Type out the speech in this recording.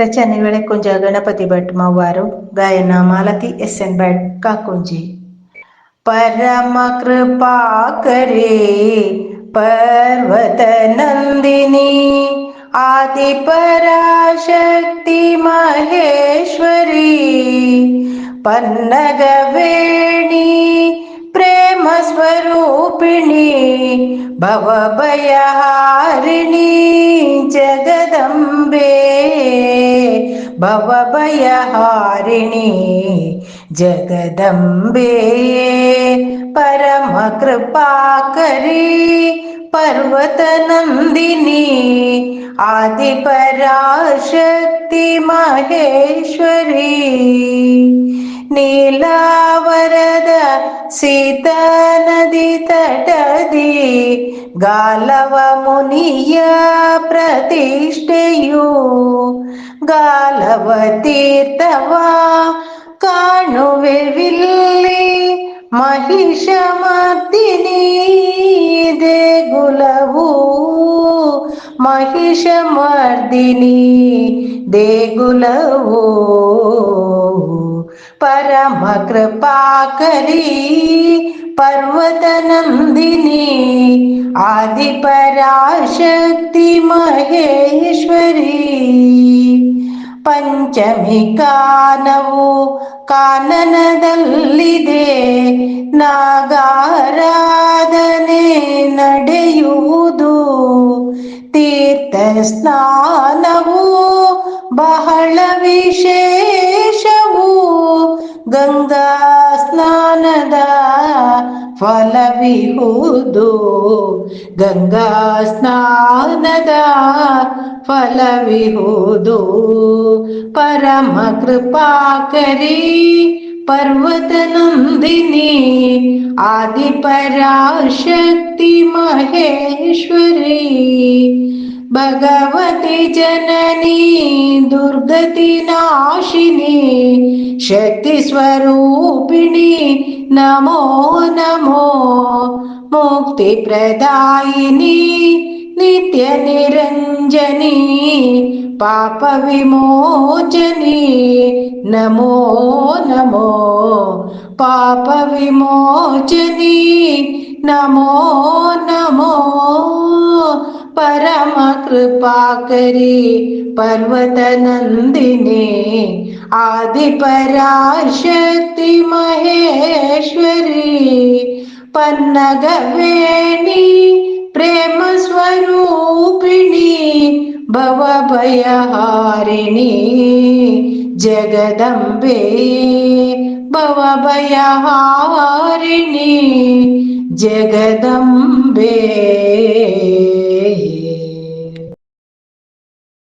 ರಚನೆ ವೆಳೆಕೊಂಜ ಗಣಪತಿ ಭಟ್ ಮವ್ವಾರು ಗಾಯನ ಮಾಲತಿ ಎಸ್ ಎನ್ ಭಟ್ ಕಾಕುಂಜಿ ಪರಮ ಕೃಪಾಕರೇ ಪರ್ವತ ನಂದಿನಿ ಆದಿ ಪರಾಶಕ್ತಿ ಮಹೇಶ್ವರಿ ಪನ್ನಗವೇಣಿ ಪ್ರೇಮ ಸ್ವರೂಪಿಣಿ ಭವಭಯಹಾರಿಣಿ ಜಗದಂಬೆ भवभयहारिणि जगदम्बे परमकृपाकरी पर्वतनन्दिनी आदिपराशक्ति महेश्वरी नीलावर ಪರಾಶಕ್ತಿ ಮಹೇಶ್ವರಿ ನೀಲಾವರದ ಸೀತಾ ನದಿ ತಟದಿ ಗಾಲವ ಮುನಿಯ ಪ್ರತಿಷ್ಠೆಯು ಗಾಲವ ತೀರ್ಥವ ಕಾಣುವೆ ವಿಲ್ಲಿ ಮಹಿಷ ಮರ್ದಿನಿ ದೇಗುಲವು ಮಹಿಷ ಮರ್ದಿನಿ ದೇಗುಲವು పరమ కృపాకరి పర్వతనందిని ఆది పరాశక్తి మహేశ్వరి ಪಂಚಮಿ ಕಾನವು ಕಾನನದಲ್ಲಿದೆ ನಾಗಾರಾಧನೆ ನಡೆಯುವುದು. ತೀರ್ಥ ಸ್ನಾನವು ಬಹಳ ವಿಶೇಷವು ಗಂಗಾ ಸ್ನಾನದ ಫಲವಿಹುದು ಗಂಗಾ ಸ್ನಾನದ ಫಲವಿಹುದು ಪರಮ ಕೃಪಾಕರಿ ಪರ್ವತ ನಂದಿನಿ ಆದಿ भगवति जननी दुर्गतिनाशिनी शक्तिस्वरूपिणी नमो नमो मुक्तिप्रदायिनी नित्यनिरञ्जनी पापविमोचनी नमो नमो पापविमोचनी नमो नमो परम कृपा करी पर्वत नंदिने आदि पराशक्ति महेश्वरी पन्नगवेणी प्रेम स्वरूपिणी, भवभयहारिणी, जगदम्बे भवभयहारिणी, जगदम्बे।